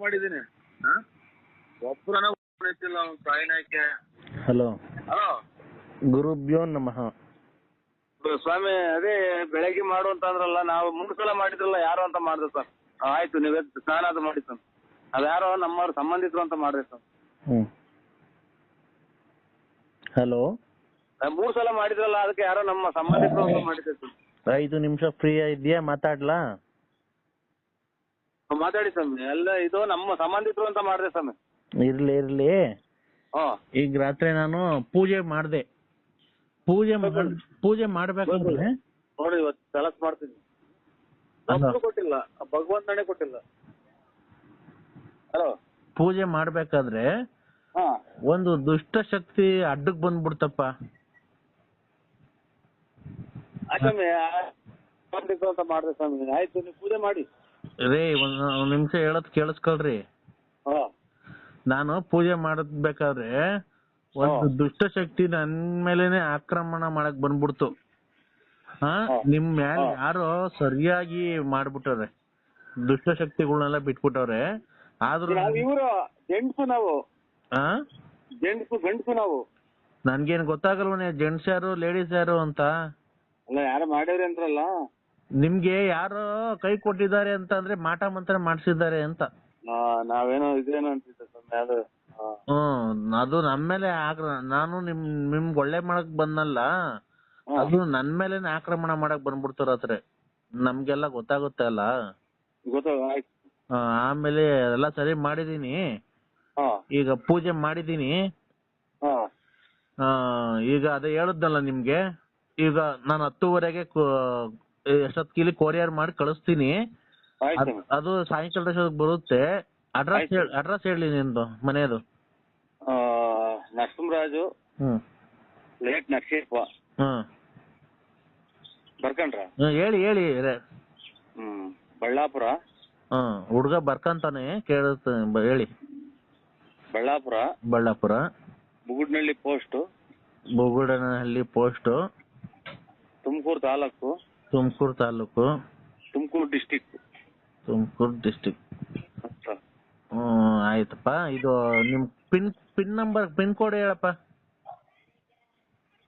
ಮಾಡಿದ್ದೀನಿ. ಒಬ್ಬರನ್ನ ಗೊತ್ತಿಲ್ಲ ಅವ್ನ ಹಲೋ. ಹಲೋ. ಗುರುಭ್ಯೋ ನಮಃ. ಸ್ವಾಮಿ ಅದೇ ಬೆಳಗ್ಗೆ ಮಾಡು ಅಂತ ಅಂದ್ರಲ್ಲ ನಾವು ಮೂರು ಸಲ ಮಾಡಿದ್ರಲ್ಲ ಯಾರು ಅಂತ ಮಾಡಿದೆ ಸರ್. ಆಯ್ತು ನೀವೇ ಸ್ನಾನ ಅದು ಮಾಡಿ ಸರ್. ಅದ್ಯಾರೋ ನಮ್ಮವ್ರ ಸಂಬಂಧಿಕರು ಅಂತ ಮಾಡಿದೆ ಸರ್. ಹಲೋ. ಮೂರು ಸಲ ಮಾಡಿದ್ರಲ್ಲ ಅದಕ್ಕೆ ಯಾರೋ ನಮ್ಮ ಸಂಬಂಧಿಕರು ಅಂತ ಮಾಡಿದೆ ಸರ್. ಐದು ನಿಮಿಷ ಫ್ರೀ ಇದೆಯಾ ಮಾತಾಡ್ಲಾ? ಮಾತಾಡಿ ಸ್ವಾಮಿ. ಎಲ್ಲ ಇದು ನಮ್ಮ ಸಂಬಂಧಿಕರು ಅಂತ ಮಾಡಿದೆ ಸ್ವಾಮಿ. ಇರ್ಲಿ ಇರ್ಲಿ. ಹಾ. ಈಗ ರಾತ್ರಿ ನಾನು ಪೂಜೆ ಮಾಡ್ದೆ. ಪೂಜೆ ಮಾಡ್- ಪೂಜೆ ಮಾಡ್ಬೇಕಂದ್ರೆ ನೋಡಿ ಇವತ್ತು ಕೆಲಸ ಮಾಡ್ತೀನಿ. ಕೊಟ್ಟಿಲ್ಲ. ಭಗವಂತನೇ ಕೊಟ್ಟಿಲ್ಲ. ಹಲೋ? ಪೂಜೆ ಮಾಡ್ಬೇಕಾದ್ರೆ ಹಾ. ಒಂದು ದುಷ್ಟ ಶಕ್ತಿ ಅಡ್ಡಕ್ ಬಂದ್ಬಿಡ್ತಪ್ಪ. ಆಯ್ತು ಸ್ವಾಮಿ ಸಂಬಂಧಿಕರು ಅಂತ ಮಾಡಿದೆ ಸ್ವಾಮಿ. ಆಯ್ತು ನೀವು ಪೂಜೆ ಮಾಡಿ. ರೇ ಒಂದ್ ಒಂದ್ ನಿಮಿಷ ಹೇಳೋದ್ ಕೇಳಿಸ್ಕೊಳ್ರಿ. ಹಾ. ನಾನು ಪೂಜೆ ಮಾಡಬೇಕಾದ್ರೆ ಒಂದು ಹಾ. ದುಷ್ಟ ಶಕ್ತಿ ನನ್ ಮೇಲೆನೆ ಆಕ್ರಮಣ ಮಾಡಕ್ ಬಂದ್ಬಿಡ್ತು. ಹಾ ಹಾ. ನಿಮ್ ಯಾರು ಹಾ. ಯಾರೋ ಸರಿಯಾಗಿ ಮಾಡ್ಬಿಟ್ಟವ್ರೆ. ದುಷ್ಟ ಶಕ್ತಿಗಳನ್ನೆಲ್ಲ ಬಿಟ್ಬಿಟ್ಟವ್ರೆ. ಆದ್ರೂ ನಾವು ಇವರು ಜೆಂಟ್ಸು ನಾವು. ಆ? ಜೆಂಟ್ಸು ಗಂಡ್ಸು ನಾವು. ನನ್ಗೇನ್ ಗೊತ್ತಾಗಲ್ವನೇ ಜೆಂಟ್ಸ್ ಯಾರು ಲೇಡೀಸ್ ಯಾರು ಅಂತ? ಅಲ್ಲ ಯಾರು ಮಾಡಿದ್ರಿ ಅಂದ್ರಲ್ಲ. ನಿಮ್ಗೆ ಯಾರೋ ಕೈ ಕೊಟ್ಟಿದ್ದಾರೆ ಅಂತ ಅಂದ್ರೆ ಮಾಟ ಮಂತ್ರ ಮಾಡ್ಸಿದ್ದಾರೆ ಅಂತ. ಆ, ನಾವೇನೋ ಇದೇನೋ ಅಂತಿದ್ದ ಸ್ವಾಮಿ ಅದು ಹಾ. ಹ್ಮ್ ಅದು ನಮ್ ಮೇಲೆ ನಾನು ನಿಮ್ ನಿಮ್ಗ್ ಒಳ್ಳೆ ಮಾಡಕ್ ಬಂದಲ್ಲ ಹಾ. ಅದು ನನ್ ಮೇಲೆ ಆಕ್ರಮಣ ಮಾಡಕ್ ಬಂದ್ಬಿಡ್ತಾರ ಹತ್ರ ನಮ್ಗೆಲ್ಲ ಗೊತ್ತಾಗುತ್ತೆ ಅಲ್ಲ? ಗೊತ್ತಾಗ ಆಯ್ತು. ಆ, ಆಮೇಲೆ ಎಲ್ಲ ಸರಿ ಮಾಡಿದೀನಿ. ಹಾ. ಈಗ ಪೂಜೆ ಮಾಡಿದೀನಿ. ಹಾ. ಆ, ಈಗ ಅದೇ ಹೇಳದ್ನಲ್ಲ ನಿಮ್ಗೆ? ಈಗ ನಾನು ಹತ್ತುವರೆಗೆ ಎಷ್ಟೊತ್ತಿಗೆ ಕೊರಿಯರ್ ಮಾಡಿ ಕಳಿಸ್ತೀನಿ. ಆಯ್ತು ಅದ್- ಅದು ಸಾಯಂಕಾಲ ಅಷ್ಟೊತ್ತಿಗೆ ಬರುತ್ತೆ. ಅಡ್ರೆಸ್ ಆಯ್ತು. ಅಡ್ರೆಸ್ ಹೇಳಿ ನಿಂದು ಮನೆಯದು ಆ, ನರಸಿಂಹರಾಜು. ಹ್ಮ್. ಲೇಟ್ ನರಸಿಂಹಪ್ಪ ಹ್ಮ್ ಬರ್ಕಂಡ್ರ? ಹ್ಮ್, ಹೇಳಿ ಹೇಳಿ ರೇ- ಹ್ಮ್ ಬಳ್ಳಾಪುರ? ಹ್ಮ್ ಹುಡ್ಗ ಬರ್ಕಂತಾನೆ ಕೇಳುತ್ತೆ ಬ- ಹೇಳಿ. Ballapura? Ballapura. Bugudnalli post Bugudanahalli post Tumakuru taluk. Tumakuru taluk? Tumakuru district Tumakuru district ಹ್ಮ್ ಆಯ್ತಪ್ಪ. ಇದು ನಿಮ್ pin pin number pin code ಹೇಳಪ್ಪ.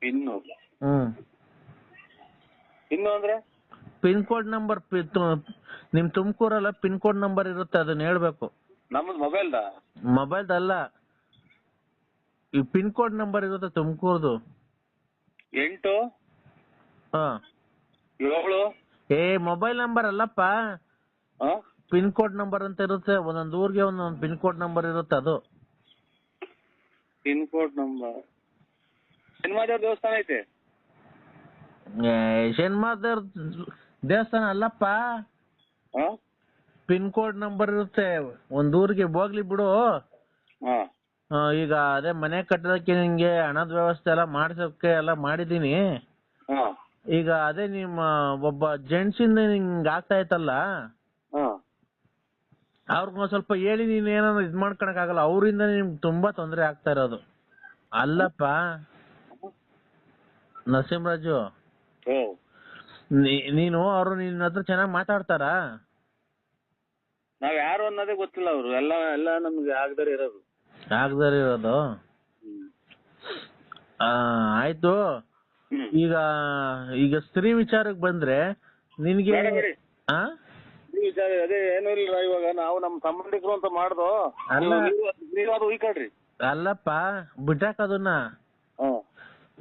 ಪಿನ್ ಹ್ಮ್ ಇನ್ನು ಅಂದ್ರೆ? ಪಿನ್ ಕೋಡ್ ನಂಬರ್ ನಿಮ್ ತುಮಕೂರಲ್ಲ ಪಿನ್ ಕೋಡ್ ನಂಬರ್ ಇರುತ್ತೆ ಅದನ್ನ ಹೇಳ್ಬೇಕು. ನಮ್ಮದು ಮೊಬೈಲ್ದ ಮೊಬೈಲ್ ಅಲ್ಲ. ಈ ಪಿನ್ ಕೋಡ್ ನಂಬರ್ ಇರುತ್ತೆ ತುಮಕೂರ್ದು. ಎಂಟು? ಹಾ. ಏಳು ಏ ಮೊಬೈಲ್ ನಂಬರ್ ಅಲ್ಲಪ್ಪ. ಆ? ಪಿನ್ ಕೋಡ್ ನಂಬರ್ ಅಂತ ಇರುತ್ತೆ. ಒಂದೊಂದು ಊರಿಗೆ ಒಂದೊಂದು ಪಿನ್ ಕೋಡ್ ನಂಬರ್ ಇರುತ್ತೆ ಅದು. ಪಿನ್ ಕೋಡ್ ನಂಬರ್ ಸಿನಿಮಾದೇವ್ರ ದೇವಸ್ಥಾನ ಐತೆ? ಏ, ಶನಿಮಾದೇವ್ರ ದೇವಸ್ಥಾನ ಅಲ್ಲಪ್ಪ. ಹಾ ಪಿನ್ ಕೋಡ್ ನಂಬರ್ ಇರುತ್ತೆ. ಒಂದ್ ಊರಿಗೆ ಹೋಗ್ಲಿ ಬಿಡು. ಹಾ ಆ, ಈಗ ಅದೇ ಮನೆ ಕಟ್ಟೋದಕ್ಕೆ ನಿಂಗೆ ಹಣದ ವ್ಯವಸ್ಥೆ ಎಲ್ಲ ಮಾಡ್ಸೋಕೆ ಎಲ್ಲ ಮಾಡಿದೀನಿ ಹಾ ಈಗ ಅದೇ ನಿಮ್ಮ ಒಬ್ಬ ಜೆಂಟ್ಸ್ ಇಂದ ನಿಂಗ್ ಆಗ್ತಾ ಇತ್ತಲ್ಲ? ಹಾ. ಅವ್ರಿಗೊಂದ್ ಸ್ವಲ್ಪ ಹೇಳಿ ನೀನ್ ಏನಾದ್ರು ಇದ್ ಮಾಡ್ಕೊಳಕ್ ಆಗಲ್ಲ. ಅವರಿಂದ ನಿಮ್ಗೆ ತುಂಬಾ ತೊಂದರೆ ಆಗ್ತಾ ಇರೋದು. ಅಲ್ಲಪ್ಪ. ನರಸಿಂಹರಾಜು. ನೀ- ನೀನು ಅವರು ನಿನ್ನ ಹತ್ರ ಚೆನ್ನಾಗಿ ಮಾತಾಡ್ತಾರಾ? ನಾವ್ ಯಾರು ಅನ್ನೋದೇ ಗೊತ್ತಿಲ್ಲ ಅವ್ರು. ಎಲ್ಲ ಎಲ್ಲ ನಮ್ಗೆ ಆಗದರೆ ಇರೋದು. ಆಗದಾರ ಇರೋದು? ಹ್ಮ್. ಆ, ಆಯ್ತು. ಈಗ ಈಗ ಸ್ತ್ರೀ ವಿಚಾರಕ್ಕೆ ಬಂದ್ರೆ ನಿನ್ಗೆ ಬೇಡ ಬಿಡಿ. ಆ? ಈ ವಿಚಾರ ಅದೇ ಏನು ಇಲ್ಲ ಇವಾಗ ನಾವು ನಮ್ಮ ಸಂಬಂಧಿಕರು ಅಂತ ಮಾಡ್ದೋ. ಅಲ್ಲ. ನೀವು- ನೀವು ಅದು ಉಯ್ಕೊಳ್ರಿ ಅಲ್ಲಪ್ಪ ಬಿಟ್ಟಾಕ ಅದನ್ನ.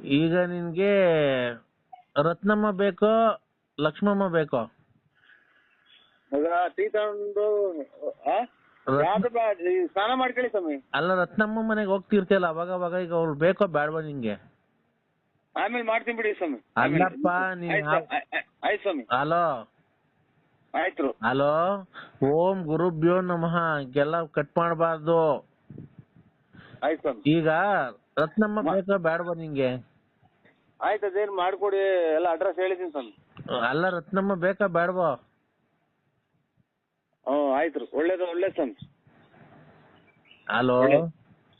ಈಗ ನಿನ್ಗೆ ರತ್ನಮ್ಮ ಬೇಕೋ ಲಕ್ಷ್ಮಮ್ಮ ಬೇಕೋ? ಈಗ ಟೀ ತಗೊಂಡು ಆ? ರತ್ನ- ಯಾವ್ದು ಬೇಡ, ಈ ಸ್ನಾನ ಮಾಡ್ಕೊಳ್ಳಿ ಸ್ವಾಮಿ. ಅಲ್ಲ ರತ್ನಮ್ಮ ಮನೆಗೆ ಹೋಗ್ತಿರ್ತಿಯಲ್ಲ ಅವಾಗ ಅವಾಗ ಈಗ ಅವ್ರು ಬೇಕೋ ಬೇಡವಾ ನಿಂಗೆ ಆಮೇಲೆ ಮಾಡ್ತೀನಿ ಬಿಡಿ ಸ್ವಾಮಿ. ಅಲ್ಲಪ್ಪ ಆಯ್ತು ಸ್ವಾಮಿ, ಹಲೋ? ಆಯ್ತು. ಹಲೋ? ಓಂ ಗುರುಭ್ಯೋ ನಮಃ. ಎಲ್ಲ ಕಟ್ ಮಾಡಬಾರ್ದು. ಆಯ್ತು ಸ್ವಾಮಿ. ಈಗ ರತ್ನಮ್ಮ ಬೇಕಾ ಬೇಡವಾ ನಿಂಗೆ? ಆಯ್ತು ಅದೇನು ಮಾಡ್ಕೊಡಿ ಎಲ್ಲ ಅಡ್ರೆಸ್ ಹೇಳಿದ್ದೀನಿ ಸ್ವಾಮಿ. ಅಲ್ಲ ರತ್ನಮ್ಮ ಬೇಕಾ ಬೇಡವಾ ಹ್ಞೂ ಆಯ್ತು. ಒಳ್ಳೇದು ಒಳ್ಳೇದು ಸ್ವಾಮಿ. ಹಲೋ? ಒಳ್ಳೇದು.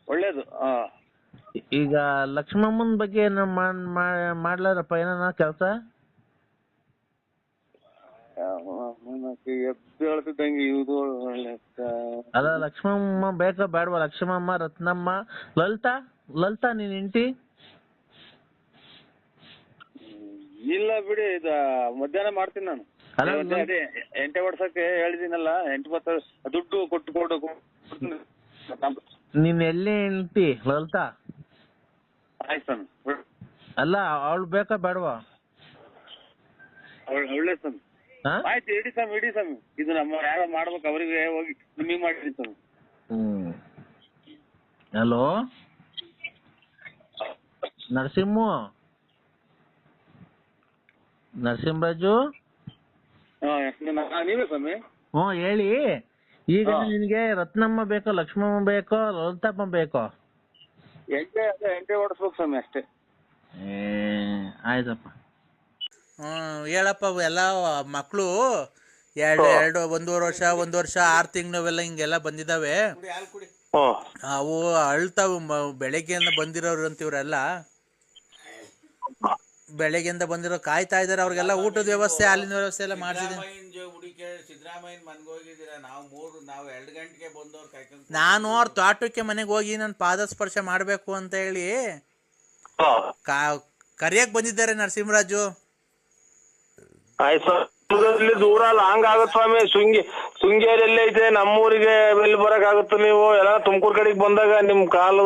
ಒಳ್ಳೇದು ಹಾ ಈಗ ಲಕ್ಷ್ಮಮ್ಮನ ಬಗ್ಗೆ ಏನು ಮಾಡ್ಲಾರಪ್ಪ? ಏನಾನ ಕೆಲಸ? ಅಲ್ಲ ಲಕ್ಷ್ಮಮ್ಮ ಬೇಕಾ ಬೇಡವಾ? ಲಕ್ಷ್ಮಮ್ಮ ರತ್ನಮ್ಮ ಲಲಿತಾ? ಲಲಿತಾ ನೀನ್ ಹೆಂಡತಿ? ಇಲ್ಲ ಬಿಡಿ ಇದು ಮಧ್ಯಾಹ್ನ ಮಾಡ್ತೀನಿ ನಾನು. ಅದೇ ಅದೇ ಎಂಟೆ ವರ್ಷಕ್ಕೆ ಹೇಳಿದಿನಲ್ಲ ಎಂಟು ಬತ್ತ ದುಡ್ಡು ಕೊಟ್ಟು ಕೊಡು. ನಿನ್ ಎಲ್ಲಿ ಹೆಂಡತಿ ಲಲಿತಾ? ಆಯ್ತು ಸ್ವಾಮಿ. ಅಲ್ಲ ಅವಳು ಬೇಕಾ ಬೇಡವಾ? ಒಳ್ಳೆ ಸ್ವಾಮಿ. ಹಾ? ಆಯ್ತು ಇಡಿ ಸ್ವಾಮಿ ಇಡಿ ಸ್ವಾಮಿ. ಇದು ನಮ್ಮ ಯಾರೋ ಮಾಡ್ಬೇಕು ಅವರಿಗೆ ಹೋಗಿ ನಿಮಗೆ ಮಾಡಿರಿ ಸ್ವಾಮಿ. ಹ್ಮ್. ಹಲೋ? ನರಸಿಂಹು? ನರಸಿಂಹರಾಜು? ಹಾ ನೀವೇ ಸ್ವಾಮಿ? ಹ್ಞೂ ಹೇಳಿ. ಈಗ ಹಾ. ನಿನಗೆ ರತ್ನಮ್ಮ ಬೇಕೋ ಲಕ್ಷ್ಮಮ್ಮ ಬೇಕೋ ಲಲಿತಮ್ಮ ಬೇಕೋ? ಎಂಟೆ ಅದೇ ಎಂಟೆ ಓಡಿಸ್ಬೇಕು ಸ್ವಾಮಿ ಅಷ್ಟೇ. ಏ ಆಯ್ತಪ್ಪ. ಹ್ಮ್ ಹೇಳಪ್ಪ ಎಲ್ಲ ಮಕ್ಕಳು ಎರಡು ಎರಡು ಒಂದೂವರೆ ವರ್ಷ ಒಂದು ವರ್ಷ ಆರು ತಿಂಗಳು ಅವೆಲ್ಲ ಹಿಂಗೆಲ್ಲ ಬಂದಿದ್ದಾವೆ ಅವು ಅಳ್ತಾವು ಮ- ಬೆಳಗ್ಗೆಯಿಂದ ಬಂದಿರೋರು ಅಂತ ಇವ್ರೆಲ್ಲ. ಬೆಳಗ್ಗೆಯಿಂದ ಬಂದಿರೋ ಕಾಯ್ತಾ ಇದ್ದಾರೆ ಅವ್ರಿಗೆಲ್ಲ ಊಟದ ವ್ಯವಸ್ಥೆ ಅಲ್ಲಿನ ವ್ಯವಸ್ಥೆ ಎಲ್ಲ ಮಾಡ್ಸಿದ್ದೀನಿ. ಮನ್ಗೆ ಹೋಗಿದ್ದೀರಾ? ನಾವು ಮೂರು ನಾವು ಎರಡು ಗಂಟೆಗೆ ಬಂದವ್ರು ಕಾಯ್ಕೊಂಡು ನಾನು ಅವ್ರ ತೋಟಕ್ಕೆ ಮನೆಗೆ ಹೋಗಿ ನನ್ನ ಪಾದ ಸ್ಪರ್ಶ ಮಾಡಬೇಕು ಅಂತ ಹೇಳಿ ಕಾ ಕರಿಯಕ್ ಬಂದಿದ್ದಾರೆ ನರಸಿಂಹರಾಜು. ದೂರ ಅಲ್ಲ ಹಂಗಾಗತ್ ಸ್ವಾಮಿ. ಶೃಂಗಿ ಶೃಂಗೇರಿಯಲ್ಲಿ ಐತೆ ನಮ್ಮೂರಿಗೆ ಎಲ್ಲಿ ಬರಕ್ ಆಗುತ್ತೆ ನೀವು? ಎಲ್ಲ ತುಮಕೂರು ಕಡೆಗೆ ಬಂದಾಗ ನಿಮ್ ಕಾಲು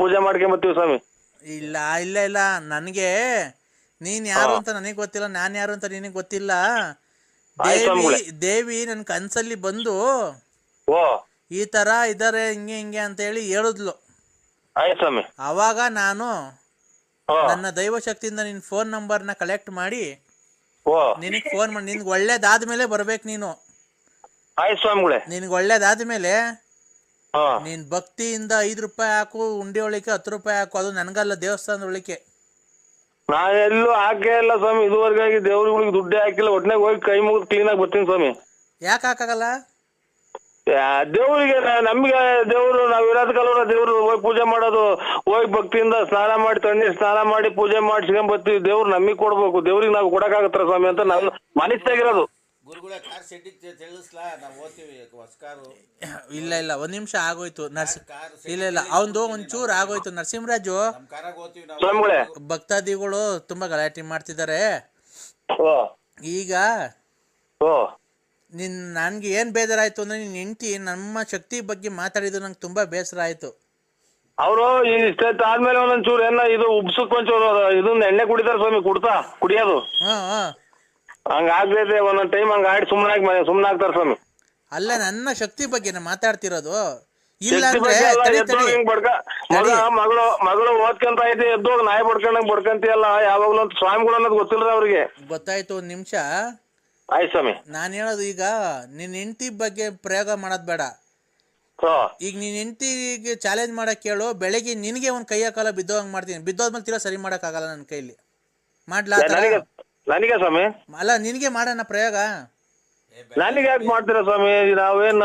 ಪೂಜೆ ಮಾಡ್ಕೊಂಬತ್ತೀವಿ ಸ್ವಾಮಿ. ಇಲ್ಲ ಇಲ್ಲ ಇಲ್ಲ. ನನಗೆ ನೀನ್ ಯಾರು ಅಂತ ನನಗೆ ಗೊತ್ತಿಲ್ಲ ನಾನ್ ಯಾರು ಅಂತ ನಿನಗೆ ಗೊತ್ತಿಲ್ಲ. ದೇವಿ. ದೇವಿ ನನ್ ಕನ್ಸಲ್ಲಿ ಬಂದು ಓ. ಈ ತರ ಇದಾರೆ ಹಿಂಗೆ ಹಿಂಗೆ ಅಂತ ಹೇಳಿ ಹೇಳಿದ್ಲು. ಆಯ್ತು ಸ್ವಾಮಿ. ಅವಾಗ ನಾನು ನನ್ನ ದೈವ ಶಕ್ತಿಯಿಂದ ನಿನ್ ಫೋನ್ನ ಕಲೆಕ್ಟ್ ಮಾಡಿ ನಿನಗ್ ನಿನಗೆ ಫೋನ್ ಮಾಡಿ ನಿನ್ಗೆ ಒಳ್ಳೇದಾದ್ಮೇಲೆ ಬರ್ಬೇಕು ನೀನು. ಆಯ್ತು ಸ್ವಾಮಿಗಳೇ. ನಿನ್ಗೆ ಒಳ್ಳೇದಾದ್ಮೇಲೆ ನೀನ್ ಭಕ್ತಿಯಿಂದ ಐದು ರೂಪಾಯಿ ಹಾಕು ಉಂಡಿ ಒಳಿಕೆ ಹತ್ತು ರೂಪಾಯಿ ಹಾಕು ಅದು ನನಗಲ್ಲ ದೇವಸ್ಥಾನದ ಒಳಿಕೆ ನಾ ಎಲ್ಲೂ ಹಾಕೇ ಇಲ್ಲ ಸ್ವಾಮಿ. ಇದುವರೆಗಾಗಿ ದೇವ್ರುಗಳಿಗೆ ದುಡ್ಡೇ ಹಾಕಿಲ್ಲ. ಒಟ್ನಾಗ ಹೋಗಿ ಕೈ ಮುಗಿದು ಕ್ಲೀನ್ ಆಗಿ ಬರ್ತೀನಿ ಸ್ವಾಮಿ. ಯಾಕೆ ಹಾಕಾಗಲ್ಲ? ಯಾ, ದೇವ್ರಿಗೆ ನ- ನಮ್ಗೆ ದೇವ್ರು ನಾವ್ ಇರೋದ್ ಕಾಲ ದೇವ್ರು ಹೋಗಿ ಪೂಜೆ ಮಾಡೋದು. ಹೋಗಿ ಭಕ್ತಿಯಿಂದ ಸ್ನಾನ ಮಾಡಿ ತಣ್ಣೀರ್ ಸ್ನಾನ ಮಾಡಿ ಪೂಜೆ ಮಾಡಿಸ್ಕೊಂಡ್ ಬರ್ತೀವಿ ದೇವ್ರು ನಮಗ್ ಕೊಡ್ಬೇಕು. ದೇವ್ರಿಗೆ ನಾವು ಕೊಡಕ್ಕಾಗತ್ತಾರ ಸ್ವಾಮಿ ಅಂತ ನಾವು ಮನಸ್ಸಾಗಿರೋದು ಗುರುಗಳ ಕಾರ್ ಶೆಡ್ಡಿಗೆ ತಿಳಿಸ್ಲಾ? ನಾವು ಓದ್ತೀವಿ ಹೊಸ್ಕಾರು ಇಲ್ಲ ಇಲ್ಲ ಒಂದ್ ನಿಮಿಷ ಆಗೋಯ್ತು. ನರ್ಸಿ ಇಲ್ಲ ಇಲ್ಲ ಅವಂದು ಒಂಚೂರು ಆಗೋಯ್ತು. ನರಸಿಂಹರಾಜು ನಮ್ಮ ಕಾರಾಗ ಓದ್ತೀವಿ ನಾವು. ಭಕ್ತಾದಿಗಳು ತುಂಬಾ ಗಲಾಟೆ ಮಾಡ್ತಿದ್ದಾರೆ. ಓ ಈಗ ಓ ನಿನ್ ನನ್ಗೆ ಏನ್ ಬೇಜಾರಾಯ್ತು ಅಂದ್ರೆ ನಿನ್ ಹೆಂಡತಿ ನಮ್ಮ ಶಕ್ತಿ ಬಗ್ಗೆ ಮಾತಾಡಿದ್ದು ನಂಗೆ ತುಂಬಾ ಬೇಸರ ಆಯ್ತು. ಅವರು ಇಷ್ಟ ಆದ್ಮೇಲೆ ಒಂದೊಂಚೂರು ಏನ ಇದು ಉಬ್ಸಕ್ ಒಂಚೂರು ಇದನ್ನ ಎಣ್ಣೆ ಕುಡಿತಾರೆ ಸ್ವಾಮಿ ಕುಡ್ತಾ ಕುಡಿಯೋದು. ಹಾ ಹಾ. ಹಂಗ ಆಗ್ತೈತೆ ಒಂದೊಂದ್ ಟೈಮ್ ಹಂಗ ಆಡಿ ಸುಮ್ಮನಾಗಿ ಸುಮ್ಮನಾಗ್ತಾರ ಸ್ವಾಮಿ ಅಲ್ಲ ನನ್ನ ಶಕ್ತಿ ಬಗ್ಗೆ ನಾ ಮಾತಾಡ್ತಿರೋದು. ಇಲ್ಲ ಅಂದ್ರೆ ಬಗ್ಗೆ ಎಲ್ಲ ತಡಿ ತಡಿ. ಮಗ ಮಗಳು ಮಗಳು ಓದ್ಕೊಂತ ಐತಿ ಎದ್ದು ನಾಯಿ ಬಡ್ಕೊಂಡಂಗ್ ಬಡ್ಕಂತಿಯಲ್ಲ ಯಾವಾಗ್ಲೂ ಅಂತ ಸ್ವಾಮಿಗಳು ಅನ್ನೋದು ಗೊತ್ತಿಲ್ಲ ಅವ್ರಿಗೆ. ಗೊತ್ತಾಯ್ತು ಒಂದ್ ನಿಮಿಷ. ಆಯ್ತು ಸ್ವಾಮಿ. ನಾನು ಹೇಳೋದು ಈಗ ನಿನ್ನ ಹೆಂಡತಿ ಬಗ್ಗೆ ಪ್ರಯೋಗ ಮಾಡೋದ್ ಬೇಡ. ಈಗ ನಿನ್ನ ಹೆಂಡತಿಗೆ ಚಾಲೆಂಜ್ ಮಾಡಕ್ ಕೇಳು ಬೆಳಿಗ್ಗೆ ನಿನಗೆ ಒಂದ್ ಕೈಯ ಕಾಲ ಬಿದ್ದೋಗಂಗ್ ಮಾಡ್ತೀನಿ. ಬಿದ್ದೋದ್ಮೇಲೆ ತೀರಾ ಸರಿ ಆಗಲ್ಲ ನನ್ನ ಕೈಲಿ. ಮಾಡ್ಲಾ? ನನಗೆ ಸ್ವಾಮಿ. ಅಲ್ಲ ನಿನಗೆ ಮಾಡೋಣ ಪ್ರಯೋಗ? ನನಗೆ ಯಾಕೆ ಮಾಡ್ತೀರಾ ಸ್ವಾಮಿ? ನಾವೇನ್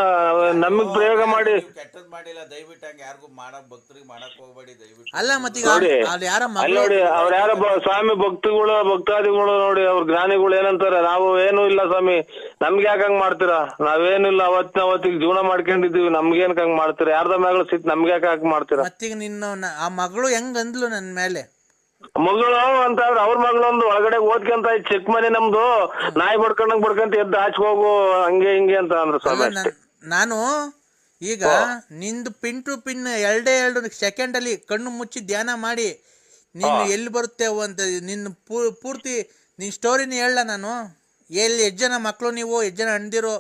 ನಮಗ್ ಪ್ರಯೋಗ ಮಾಡಿ ಕೆಟ್ಟದ್ ಮಾಡಿಲ್ಲ ದಯವಿಟ್ಟು ಹಂಗ ಯಾರಿಗೂ ಮಾಡಕ್ ಭಕ್ತರಿಗೆ ಮಾಡಕ್ ಹೋಗ್ಬೇಡಿ ದಯವಿಟ್ಟು. ಅಲ್ಲ ಮತ್ತೀಗ ನೋಡಿ ಅಲ್ಲಿ ಯಾರ ಅಲ್ಲಿ ಮಗಳು ನೋಡಿ ಅವ್ರ ಯಾರ ಸ್ವಾಮಿ ಭಕ್ತಿಗಳು ಭಕ್ತಾದಿಗಳು ನೋಡಿ ಅವ್ರ ಜ್ಞಾನಿಗಳು ಏನಂತಾರೆ ನಾವು ಏನು ಇಲ್ಲ ಸ್ವಾಮಿ. ನಮ್ಗೆ ಯಾಕೆ ಹಂಗ ಮಾಡ್ತೀರಾ? ನಾವೇನಿಲ್ಲ ಅವತ್ತಿನ ಅವತ್ತಿಗೆ ಜೀವನ ಮಾಡ್ಕೊಂಡಿದೀವಿ ನಮ್ಗೇನ್ ಹಂಗ್ ಮಾಡ್ತೀರಾ? ಯಾರ್ದ ಮಗಳು ಸಿಟ್ ನಮ್ಗೆ ಯಾಕೆ ಹಂಗ್ ಮಾಡ್ತೀರಾ? ಮತ್ತೀಗ ನಿನ್ನ ಆ ಮಗಳು ಹೆಂಗ್ ಅಂದ್ಲು ನನ್ನ ಮೇಲೆ? ಮಗಳು ಅಂತ ಆದ್ರೆ ಅವ್ರ ಮಗಳೊಂದು ಒಳಗಡೆ ಓದ್ಕೊಂತ ಚೆಕ್ ಚಿಕ್ಕ ಮನೆ ನಮ್ದು. ನಾಯಿ ಬಡ್ಕೊಂಡಂಗ್ ಬಡ್ಕೊಂತ ಎದ್ದು ಆಚೆ ಹೋಗು ಹಂಗೆ ಹಿಂಗೆ ಅಂತ ಅಂದ್ರು ಅಲ್ಲ ನನ್- ನಾನು ಈಗ ನಿಂದು ಪಿನ್ ಟು ಪಿನ್ ಎರಡೇ ಎರಡು ಸೆಕೆಂಡ್ ಅಲ್ಲಿ ಕಣ್ಣು ಮುಚ್ಚಿ ಧ್ಯಾನ ಮಾಡಿ ನೀನು ಎಲ್ಲಿ ಬರುತ್ತೆ ಅಂತ ನಿನ್ನ ಪೂ- ಪೂರ್ತಿ ನಿನ್ನ ಸ್ಟೋರಿನ ಹೇಳ ನಾನು. ಎಲ್ಲಿ ಎಷ್ಟು ಜನ ಮಕ್ಕಳು ನೀವು ಎಷ್ಟು ಜನ ಅಣ್ದಿರು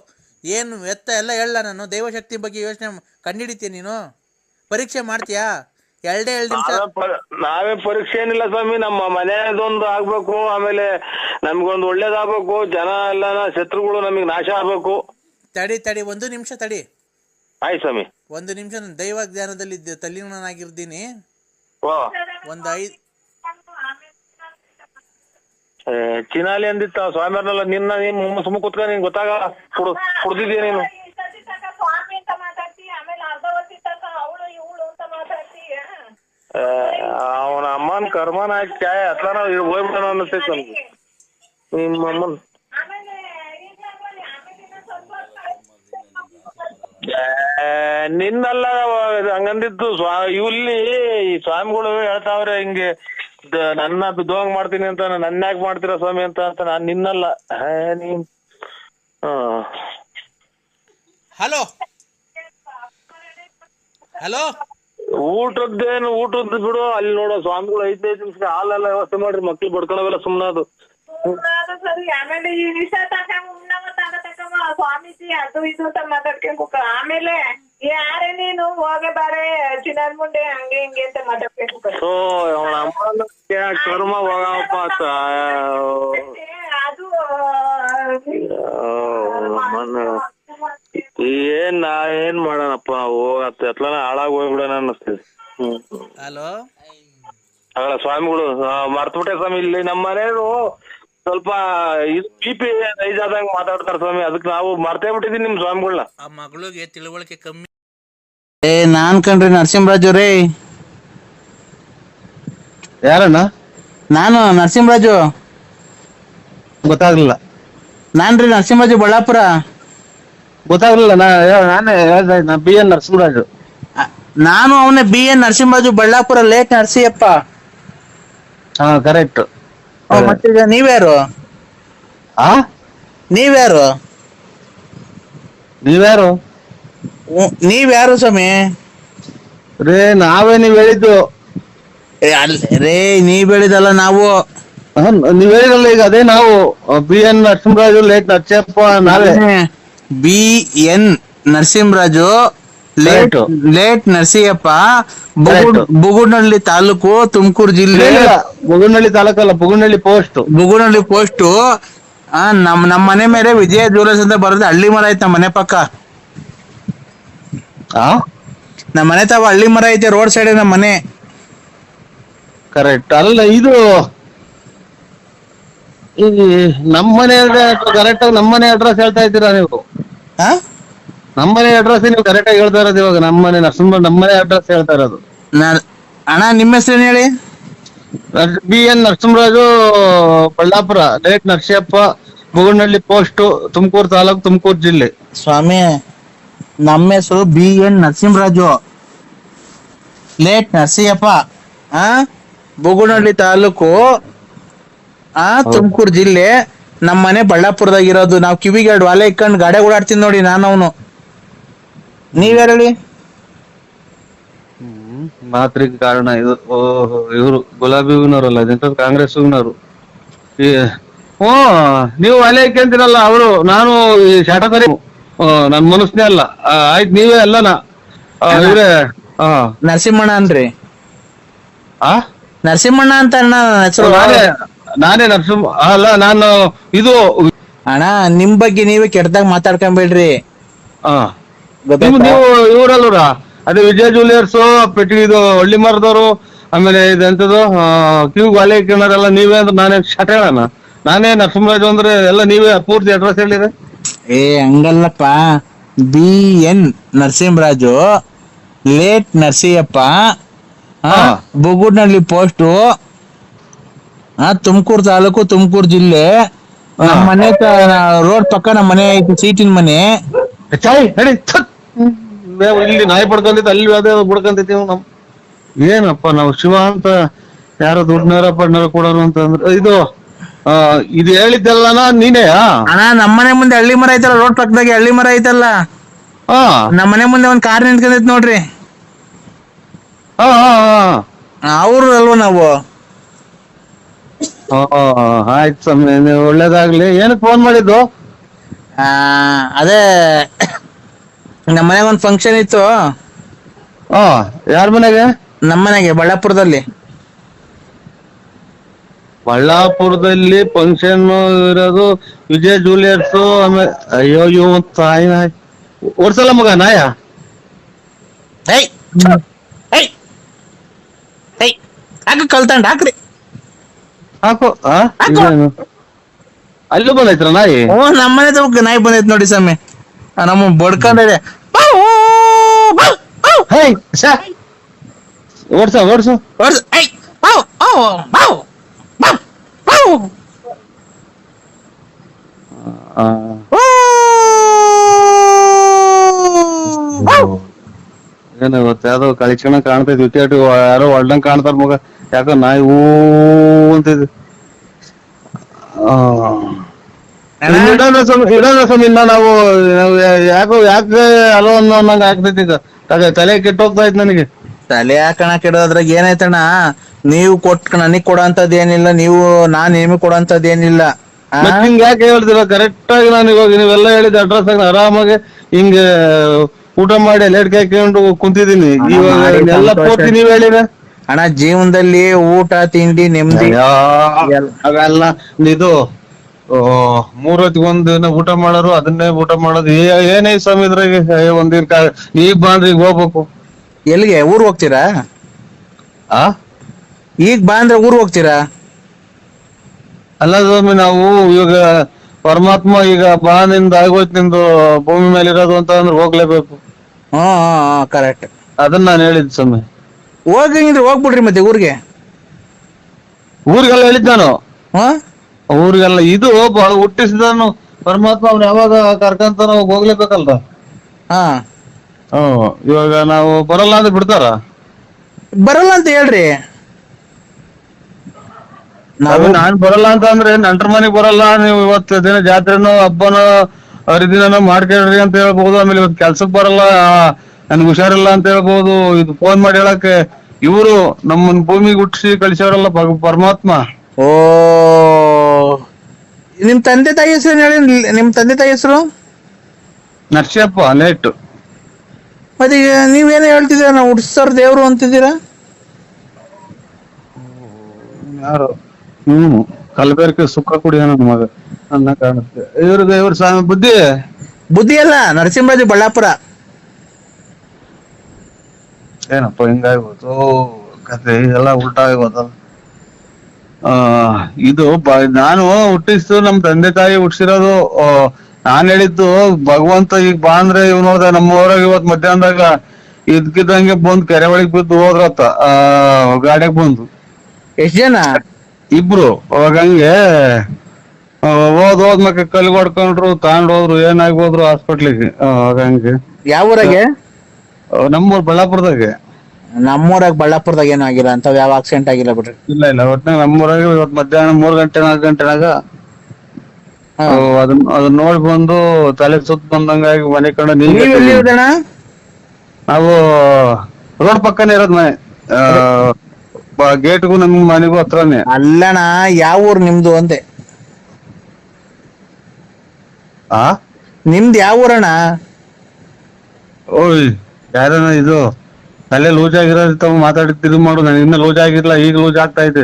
ಏನು ಎತ್ತ ಎಲ್ಲ ಹೇಳ ನಾನು. ದೈವಶಕ್ತಿ ಬಗ್ಗೆ ಯೋಚನೆ ಕಂಡಿಡಿತೀಯ ನೀನು? ಪರೀಕ್ಷೆ ಮಾಡ್ತೀಯಾ? ಎರಡೇ ಎರಡು ದಿವಸ ನಾವೇ ಪರೀಕ್ಷೆ ಏನಿಲ್ಲ ಸ್ವಾಮಿ. ನಮ್ಮ ಮನೆಯದೊಂದು ಆಗ್ಬೇಕು ಆಮೇಲೆ ನಮ್ಗೊಂದು ಒಳ್ಳೇದಾಗ್ಬೇಕು ಜನ ಎಲ್ಲ ಶತ್ರುಗಳು ನಮಗೆ ನಾಶ ಆಗ್ಬೇಕು. ತಡಿ ತಡಿ ಒಂದು ನಿಮಿಷ ತಡಿ. ಆಯ್ತು ಸ್ವಾಮಿ. ಒಂದು ನಿಮಿಷ ನಾನು ದೈವ ಜ್ಞಾನದಲ್ಲಿ ತಲ್ಲೀನನಾಗಿರ್ತೀನಿ. ಓ ಒಂದು ಐದು ಏ, ಚಿನಾಲಿ ಅಂದಿತ್ತ ಸ್ವಾಮಿಯವ್ರನ್ನೆಲ್ಲ ನಿನ್ನ ನೀನ್ ಸುಮ್ಮ ಕುತ್ಕ ನಿನ್ ಗೊತ್ತಾಗ ಕುಡ್ ಕುಡ್ದಿದ್ಯಾ ನೀನು ಈ ಸತಿ ತನಕ ಸ್ವಾಮಿ ಅಂತ ಮಾತಾಡ್ತಿ ಆಮೇಲೆ ಅರ್ಧ ಹೊತ್ತಿ ತನಕ ಅವಳು ಇವಳು ಅಂತ ಮಾತಾಡ್ತೀಯ ಅವನ ಅಮ್ಮನ ಕರ್ಮನ ಹಾಕಿ ನಾವು ಹೋಗ್ಬಿಡೋಣ ಅನ್ನಿಸ್ತೈತೆ ನಮ್ಗೆ. ನಿಮ್ಮ ಅಮ್ಮನ್. ನಿನ್ನಲ್ಲ ಹಂಗಂದಿದ್ದು ಸ್ವಾ ಇಲ್ಲಿ ಈ ಸ್ವಾಮಿಗಳು ಹೇಳ್ತಾವ್ರೆ ಹಿಂಗೆ ನನ್ನ ಬಿದ್ದೋಂಗ್ ಮಾಡ್ತೀನಿ ಅಂತ, ನನ್ನ ಯಾಕೆ ಮಾಡ್ತೀರಾ ಸ್ವಾಮಿ ಅಂತ ಅಂತ ನಾನು ನಿನ್ನಲ್ಲ. ನೀನ್ ಹಲೋ. ಹಲೋ. ಊಟದ್ದೇನು ಊಟದ್ದು ಬಿಡು ಅಲ್ಲಿ ನೋಡೋ ಸ್ವಾಮಿಗಳು ಐದೈದು ನಿಮಿಷ ಹಾಲೆಲ್ಲ ವ್ಯವಸ್ಥೆ ಮಾಡ್ರಿ ಮಕ್ಳು ಬಡ್ಕೊಳವೆಲ್ಲ ಸುಮ್ನೆ ಅದು. ಸರಿ ಆಮೇಲೆ ಈ ವಿಷ ತಕ ತಕಮ್ಮ ಸ್ವಾಮೀಜಿ ಅದು ಇದು ಅಂತ ಮಾತಾಡ್ಕೊಂಡ್ ಕೂಕ ಆಮೇಲೆ ಯಾರೇ ನೀನು ಹೋಗೆ ಬಾರೆ ಚಿನ್ನದ ಮುಂಡೆ ಹಂಗೆ ಹಿಂಗೆ ಅಂತ ಮಾತಾಡ್ಕೊಂಡು ಕುಕ್ಕ ಸೊ ಅವನ ಅಮ್ಮನ ಕರ್ಮ ಹೋಗಪ್ಪ ಅಂತ. ಅದು ಏನ್ ನಾ ಏನ್ ಮಾಡೋಣಪ್ಪ ಹೋಗತ್ತೆ. ಎತ್ಲನ ಹಾಳಾಗ್ ಹೋಗ್ಬಿಡೋಣ ಅನ್ನಿಸ್ತಿದೆ. ಹ್ಮ್. ಹಲೋ? ಅಲ್ಲ ಸ್ವಾಮಿಗಳು ಮರ್ತ್ಬಿಟ್ಟೆ ಸ್ವಾಮಿ ಇಲ್ಲಿ ನಮ್ಮ ಮನೆಯವರು ಸ್ವಲ್ಪ ಇದು ಬಿ ಪಿ ರೈಸ್ ಆದಂಗ ಮಾತಾಡ್ತಾರ ಸ್ವಾಮಿ. ಅದಕ್ಕೆ ನಾವು ಮರ್ತೇ ಬಿಟ್ಟಿದೀನಿ ನಿಮ್ ಸ್ವಾಮಿಗಳ ಆ ಮಗಳಿಗೆ ತಿಳುವಳಿಕೆ ಕಮ್ಮಿ. ಏ ನಾನ್ ಕಣ್ರಿ ನರಸಿಂಹರಾಜು ರೀ ಯಾರಣ್ಣ? ನಾನು ನರಸಿಂಹರಾಜು. ಗೊತ್ತಾಗ್ಲಿಲ್ಲ. ನಾನ್ರಿ ನರಸಿಂಹರಾಜು ಬಳ್ಳಾಪುರ. ಗೊತ್ತಾಗ್ಲಿಲ್ಲ ನಾ ನಾನೇ ಹೇಳ್ದೆ ನಾ ಬಿ ಎನ್ ನರಸಿಂಹರಾಜು ನಾನು ಅವನೇ B N Narasimharaju Ballapura late Narasiyappa. ಹಾ ಕರೆಕ್ಟ್ ಮತ್ತೀಗ ನೀವ್ಯಾರು? ಆ? ನೀವ್ಯಾರು? ನೀವ್ಯಾರು? ಹ್ಮ್, ನೀವ್ಯಾರು ಸ್ವಾಮಿ? ರೇ ನಾವೇ ನೀವ್ ಹೇಳಿದ್ದು. ಏ, ಅಲ್ ರೇ ನೀವ್ ಹೇಳಿದಲ್ಲ ನಾವು. ಹ, ನೀವ್ ಹೇಳಿರಲ್ಲ ಈಗ ಅದೇ ನಾವು. B N Narasimharaju late Narasiyappa ನಾವೇ. B N Narasimharaju late late Narasiyappa ಬುಗುಡ್- Correct. Bugudnahalli taluk Tumakuru ಜಿಲ್ಲೆ ಬುಗುನಹಳ್ಳಿ ತಾಲೂಕಲ್ಲ ಬುಗುನಹಳ್ಳಿ ಪೋಸ್ಟ್ ಬುಗುನಹಳ್ಳಿ ಪೋಸ್ಟ್ ಆ ನಮ್ ನಮ್ಮ ಮನೆ ಮೇಲೆ ವಿಜಯ ಜ್ಯುವೆಲರ್ಸ್ ಅಂತ ಬರೋದು ಹಳ್ಳಿ ಮರ ಐತೆ ನಮ್ಮ ಮನೆ ಪಕ್ಕ. ನಮ್ಮ ಮನೆ ತಾವ ಹಳ್ಳಿ ಮರ ಐತೆ ರೋಡ್ ಸೈಡ್ ನಮ್ಮ ಮನೆ. ಕರೆಕ್ಟ್ ಅಲ್ಲ ಇದು ನಮ್ಮ ಮನೆ ಕರೆಕ್ಟ್ ಆಗಿ ನಮ್ಮನೆ ಅಡ್ರೆಸ್ ಹೇಳ್ತಾ ಇದ್ದೀರಾ ನೀವು? ಆ? ನಮ್ಮನೆ ಅಡ್ರೆಸ್ ನೀವು ಕರೆಕ್ಟ್ ಆಗಿ ಹೇಳ್ತಾ ಇರೋದು ಇವಾಗ ನಮ್ಮನೆ ನರಸಿಂಹ ನಮ್ಮನೆ ಅಡ್ರೆಸ್ ಹೇಳ್ತಾ ಇರೋದು. ನ- ಅಣ್ಣ ನಿಮ್ಮ ಹೆಸರೇನು ಹೇಳಿ? B N Narasimharaju Ballapura late Narasiyappa Bugunahalli post Tumakuru taluk Tumakuru ಜಿಲ್ಲೆ. ಸ್ವಾಮಿ ನಮ್ಮ ಹೆಸರು B N Narasimharaju. Late Narasimhappa. ಆ? ಬುಗುನಹಳ್ಳಿ ತಾಲೂಕು ಆ? ತುಮಕೂರು ಜಿಲ್ಲೆ. ನಮ್ಮ ಮನೆ ಬಳ್ಳಾಪುರದಾಗ ಇರೋದು. ನಾವು ಕಿವಿಗೆ ಎರಡು ವಾಲೆ ಇಕ್ಕಂಡು ಗಾಡೆ ಓಡಾಡ್ತೀನಿ ನೋಡಿ ನಾನು ಅವನು ನೀವ್ಯಾರಳಿ? ಹೇಳಿ ಮಾತ್ರಿಗೆ ಕಾರಣ ಇದು ಓಹೋ ಇವರು ಗುಲಾಬಿ ಹೂವಿನವರಲ್ಲ ಅದಂತ ಕಾಂಗ್ರೆಸ್ ಹೂವಿನವರು? ಹ್ಞೂ ನೀವು ಅಲೆ ಇಕ್ಕಂತೀರಲ್ಲ ಅವರು ನಾನು ಈ ಶಾಟಕರಿ ನನ್ ಮನಸ್ನೇ ಅಲ್ಲ. ಆಯ್ತು ನೀವೇ ಅಲ್ಲನಾ? ಇವ್ರೆ ಹಾ ನರಸಿಂಹಣ್ಣ ಅನ್ರಿ. ಆ? ನರಸಿಂಹಣ್ಣ ಅಂತ ಅಣ್ಣ ನನ್ನ ಹೆಸರು ನಾನೇ ನರಸಿಂಹ ಅಲ್ಲ ನಾನು ಇದು ಅಣ್ಣ ನಿಮ್ ಬಗ್ಗೆ ನೀವೇ ಕೆಟ್ಟದಾಗ ಮಾತಾಡ್ಕೊಂಬೇಡ್ರಿ. ಆ. ಗೊತ್ತಾಯ್ತಾ? ನೀವು ನೀವು ಇವರಲ್ವರ ಅದೇ ವಿಜಯ ಜ್ಯುವೆಲರ್ಸ್ ಪೆಟ್ಟಿಗೆ ಇದು ಹಳ್ಳಿ ಮರದವರು ಆಮೇಲೆ ಇದೆಂತದು ಕ್ಯೂ ಗಾಲಿ ಇಕ್ಕಿಣರೆಲ್ಲ ನೀವೇ ಅಂದ್ರೆ ನಾನೇ ಶಟ ಹೇಳಣ ನಾನೇ ನರಸಿಂಹರಾಜು ಅಂದ್ರೆ ಎಲ್ಲ ನೀವೇ ಪೂರ್ತಿ ಅಡ್ರೆಸ್ ಹೇಳಿದ್ರೆ ಏ ಹಂಗಲ್ಲಪ್ಪ. B N Narasimharaju late Narasiyappa ಹಾ. ಬುಗುಡ್ನಹಳ್ಳಿ ಪೋಸ್ಟು ಆ ತುಮಕೂರು ತಾಲೂಕು ತುಮಕೂರು ಜಿಲ್ಲೆ ನಮ್ಮ ಮನೆ ರೋಡ್ ಪಕ್ಕ ನಮ್ಮ ಮನೆ ಐತಿ ಸೀಟಿನ ಮನೆ. ಚಾಯ್ ನಡಿ ಥತ್. ಬೇವು ಇಲ್ಲಿ ನಾಯಿ ಪಡ್ಕೊಂತೈತೆ ಅಲ್ಲಿ ಅದೇ ಬಡ್ಕೊಂತೈತಿ ನಮ್ ಏನಪ್ಪ ನಾವು ಶಿವ ಅಂತ ಯಾರೋ ದುಡ್ಡನಾರ ಪಡ್ನಾರ ಕೊಡೋರು ಅಂತ ಅಂದ್ರೆ ಇದು ಆ, ಇದು ಹೇಳಿದ್ದೆಲ್ಲನ ನೀನೇ ಅಣ್ಣ ನಮ್ಮ ಮನೆ ಮುಂದೆ ಹಳ್ಳಿ ಮರ ಐತಲ್ಲ ರೋಡ್ ಪಕ್ಕದಾಗೆ ಹಳ್ಳಿ ಮರ ಐತಲ್ಲ? ಹಾ ನಮ್ಮ ಮನೆ ಮುಂದೆ ಒಂದ್ ಕಾರ್ ನಿಂತ್ಕೊಂಡೈತ್ ನೋಡ್ರಿ. ಹಾ ಹಾ ಅವ್ರು ಅಲ್ವಾ ನಾವು? ಆಯ್ತು ಸ್ವಾಮಿ ನೀವು ಒಳ್ಳೇದಾಗ್ಲಿ. ಏನಕ್ಕೆ ಫೋನ್ ಮಾಡಿದ್ದು? ಆ, ಅದೇ ನಮ್ಮ ಮನೆಗೆ ಒಂದು ಫಂಕ್ಷನ್ ಇತ್ತು. ಹಾ ಯಾರ ಮನೆಗೆ? ನಮ್ಮ ಮನೆಗೆ ಬಳ್ಳಾಪುರದಲ್ಲಿ. ಬಳ್ಳಾಪುರದಲ್ಲಿ ಫಂಕ್ಷನ್ ಇರೋದು ವಿಜಯ್ ಜೂಲಿಯರ್ಸ್ ಆಮೇಲೆ ಅಯ್ಯೋ ಅಯ್ಯೋ ತಾಯಿ ನಾಯಿ. ಓಡ್ಸಲ್ಲ ಮಗ ನಾಯ? ಏಯ್ ಏಯ್ ಏಯ್ ಹಾಕ ಕಲ್ತಂಡ್ ಹಾಕ್ರಿ ಹಾಕು ಆ? ಇದೇನು? ಅಲ್ಲೂ ಬಂದೈತ್ರ ನಾಯಿ? ಓ ನಮ್ಮ ಮನೆ ತಗ ನಾಯಿ ಬಂದೈತ್ ನೋಡಿ ಸ್ವಾಮಿ. ಆ, ನಮ್ಮ ಬಡ್ಕೊಂಡಿದೆ ಹೇ ಶ್ಯಾ. ಓಡ್ಸ ಓಡ್ಸು. ಆ, ಏನ ಗೊತ್ತ ಯಾವ್ದೋ ಕಳಿಕ್ಷಣ ಕಾಣ್ತೈತಿ ವಿಕೆಟ್ ಯಾರೋ ಹೊಡ್ದಂಗ್ ಕಾಣ್ತಾರ ಮಗ. ಯಾಕೋ ನಾಯಿ ಹೂ ಅಂತಿದ್ ಆ. ಇನ್ನು ಇಡೋಣ ಸ್ವಾಮಿ ಇಡೋಣ ಸ್ವಾಮಿ ನಾವು ಯಾಕೋ ಯಾಕೆ ಅಲೋ ಅನ್ನೋ ಅನ್ನಂಗ್ ಆಗ್ತೈತಿ ಈಗ. ತಲೆ ಕೆಟ್ಟೋಗ್ತಾ ಇತ್ತು ನನಗೆ. ತಲೆ ಹಾಕಣ ಕೆಡೋದ್ರಾಗ ಏನಾಯ್ತಣ್ಣ? ನೀವು ಕೊಟ್ ನನಗ್ ಕೊಡೋಂಥದ್ದು ಏನಿಲ್ಲ ನೀವು ನಾನ್ ನಿಮಗ್ ಕೊಡೋಂಥದ್ದು ಏನಿಲ್ಲ ಹಿಂಗ ಯಾಕೆ ಹೇಳ್ತೀರಾ? ಕರೆಕ್ಟ್ ಆಗಿ ನಾನು ಇವಾಗ ನೀವೆಲ್ಲ ಹೇಳಿದ ಅಡ್ರೆಸ್ ಆಗಿ ಆರಾಮಾಗಿ ಹಿಂಗ ಊಟ ಮಾಡಿ ಲೇಟ್ ಹಾಕೊಂಡು ಕುಂತಿದೀನಿ ಅಣ್ಣ, ಇವಾಗ ಎಲ್ಲ. ಪೂರ್ತಿ ನೀವ್ ಹೇಳಿರ ಅಣ್ಣ ಜೀವನದಲ್ಲಿ ಊಟ ತಿಂಡಿ ನೆಮ್ಮದಿ. ಅವೆಲ್ಲ ಇದು ಆ, ಮೂರ್ ಹೊತ್ತಿಗೆ ಒಂದ್ ದಿನ ಊಟ ಮಾಡೋರು ಅದನ್ನೇ ಊಟ ಮಾಡೋದು. ಏನೇ ಸ್ವಾಮಿ ಇದ್ರಾಗೆ ಒಂದಿನ ಈಗ ಬಾಂಡ್ರಿ ಈಗ ಹೋಗ್ಬೇಕು. ಎಲ್ಲಿಗೆ ಊರ್ ಹೋಗ್ತೀರಾ? ಆ? ಈಗ ಬಾಂದ್ರೆ ಊರು ಊರ್ ಹೋಗ್ತೀರಾ? ಅಲ್ಲ ಸ್ವಾಮಿ ನಾವು ಇವಾಗ ಪರಮಾತ್ಮ ಈಗ ಬಾ ನಿಂದ ಆಗೋಯ್ತು ನಿಂದು ಭೂಮಿ ಮೇಲೆ ಇರೋದು ಅಂತ ಅಂದ್ರೆ ಹೋಗ್ಲೇಬೇಕು. ಹಾ ಕರೆಕ್ಟ್ ಅದನ್ನ ನಾನು ಹೇಳಿದ್ ಸ್ವಾಮಿ. ಹೋಗಂಗಿದ್ರೆ ಹೋಗ್ಬಿಡ್ರಿ ಮತ್ತೆ ಊರಿಗೆ. ಊರಿಗೆಲ್ಲ ಹೇಳಿದ್ ನಾನು. ಹಾ? ಊರಿಗೆಲ್ಲ ಇದು ಬಹಳ ಹುಟ್ಟಿಸಿದನು ಪರಮಾತ್ಮ ಅವ್ನು ಯಾವಾಗ ಕರ್ಕಂತಾನ ಹೋಗ್ಲೇಬೇಕಲ್ರ ಹಾ. ಹ್ಮ್ ಇವಾಗ ನಾವು ಬರಲ್ಲ ಅಂತ ಬಿಡ್ತಾರ? ಬರಲ್ಲ ಅಂತ ಹೇಳ್ರಿ. ನಾವು ಅದೇ ನಾನ್ ಬರಲ್ಲ ಅಂತ ಅಂದ್ರೆ ನಂಟ್ರ ಮನೆಗ್ ಬರಲ್ಲ ನೀವು ಇವತ್ತು ದಿನ ಜಾತ್ರೆನೋ ಹಬ್ಬನೋ ಹರಿದಿನನೋ ಮಾಡ್ಕೊಳ್ರಿ ಅಂತ ಹೇಳ್ಬಹುದು ಆಮೇಲೆ ಇವತ್ತು ಕೆಲ್ಸಕ್ ಬರಲ್ಲ ನನ್ಗೆ ಹುಷಾರಿಲ್ಲ ಅಂತ ಹೇಳ್ಬೋದು. ಇದು ಫೋನ್ ಮಾಡಿ ಹೇಳಕ್ಕೆ ಇವರು ನಮ್ಮನ್ ಭೂಮಿಗೆ ಹುಟ್ಟಿಸಿ ಕಳಿಸೋರಲ್ಲ ಪರಮಾತ್ಮ. ಓ ನಿಮ್ ತಂದೆ ತಾಯಿ ಹೆಸರು ಹೇಳಿ ನಿಮ್ ತಂದೆ ತಾಯಿ ಹೆಸರು? ನರ್ಸಿಯಪ್ಪ ಲೇಟ್. ಮತ್ತೆ ಈಗ ನೀವೇನು ಹೇಳ್ತಿದ್ದೀರಾ? ನಾವು ಹುಡ್ಸೋರ್ ದೇವ್ರು ಅಂತಿದ್ದೀರಾ? ಯಾರು? ಹ್ಮ್ ಕಲಬೆರಕೆ ಸುಖ ಕುಡಿಯ ನನ್ನ ಮಗ. ಅನ್ನ ಕಾಣುತ್ತೆ. ಇವ್ರದ್ದು ಇವ್ರ ಸ್ವಾಮಿ ಬುದ್ಧಿ? ಬುದ್ಧಿ ಅಲ್ಲ ನರಸಿಂಹರಾಜು ಬಳ್ಳಾಪುರ. ಏನಪ್ಪ ಹಿಂಗಾಗ್ಬೋದು ಕತೆ ಎಲ್ಲ ಉಲ್ಟಾ ಆಗ್ಬೋದಲ್ಲ ಆ ಇದು ನಾನು ಹುಟ್ಟಿಸ್ತು ನಮ್ ತಂದೆ ತಾಯಿ ಹುಟ್ಟಿಸಿರೋದು ನಾನ್ ಹೇಳಿದ್ದು ಭಗವಂತ ಈಗ ಬಾ ಅಂದ್ರೆ ಇವ್ ನೋಡ್ದೆ ನಮ್ಮ ಊರಾಗ ಇವತ್ ಮಧ್ಯಾಹ್ನದಾಗ ಇದ್ಕಿದಂಗೆ ಬಂದ್ ಕೆರೆ ಒಳಗ್ ಬಿದ್ದು ಹೋದ್ರತ್ತ ಆ ಗಾಡಿಯಾಗ ಬಂದು. ಎಷ್ಟ್ ಜನ? ಇಬ್ರು ಅವಾಗ ಹಂಗೆ ಹೋದ್ ಹೋದ್ ಮಕ್ಕ ಕಲ್ಗೊಡ್ಕೊಂಡ್ರು ಹೊಡ್ಕೊಂಡ್ರು ತಗೊಂಡ್ ಹೋದ್ರು ಏನಾಗ್ಬೋದ್ರು ಹಾಸ್ಪಿಟ್ಲಿಗೆ ಅವಾಗ ಹಂಗೆ. ಯಾವ ಊರಾಗೆ? ನಮ್ಮೂರ್ ಬಳ್ಳಾಪುರದಾಗ. ನಮ್ಮೂರಾಗ ಬಳ್ಳಾಪುರದಾಗ ಏನೂ ಆಗಿಲ್ಲ ಅಂತ ಯಾವ ಆಕ್ಸಿಡೆಂಟ್ ಆಗಿಲ್ಲ ಬಿಡ್ರಿ. ಇಲ್ಲ ಇಲ್ಲ ಒಟ್ನಾಗ ನಮ್ಮೂರಾಗ ಇವತ್ ಮಧ್ಯಾಹ್ನ ಮೂರ್ ಗಂಟೆ ನಾಲ್ಕು ಗಂಟೆನಾಗ ಹಾ. ಅದನ್ನ ಅದನ್ನ ನೋಡಿ ಬಂದು ತಲೆ ಸುತ್ತ ಬಂದಂಗಾಗಿ ಮನೆ ಕಡೆ ನೀವ್ ಎಲ್ಲಿ ನೀರು ಇರೋದಣ್ಣ? ನಾವು ರೋಡ್ ಪಕ್ಕನೇ ಇರೋದ್ ಮನೆ. ಗೇಟ್ಗೂ ನಮ್ ಮನೆಗೂ ಹತ್ರನೇ. ಅಲ್ಲಣ್ಣ ಯಾವ ಊರ್ ನಿಮ್ದು ಅಂದೆ? ಆ? ನಿಮ್ದು ಯಾವ ಊರಣ್ಣ? ಓಯ್ ಯಾರನ ಇದು ಅಲ್ಲೇ ಲೂಸ್ ಆಗಿರೋದು ತಾವು ಮಾತಾಡಿ ತಿರುಗಿ ಮಾಡು ನಾನು ಇನ್ನ ಲೂಸ್ ಆಗಿರ್ಲ ಈಗ ಲೂಸ್ ಆಗ್ತಾ ಇದೆ.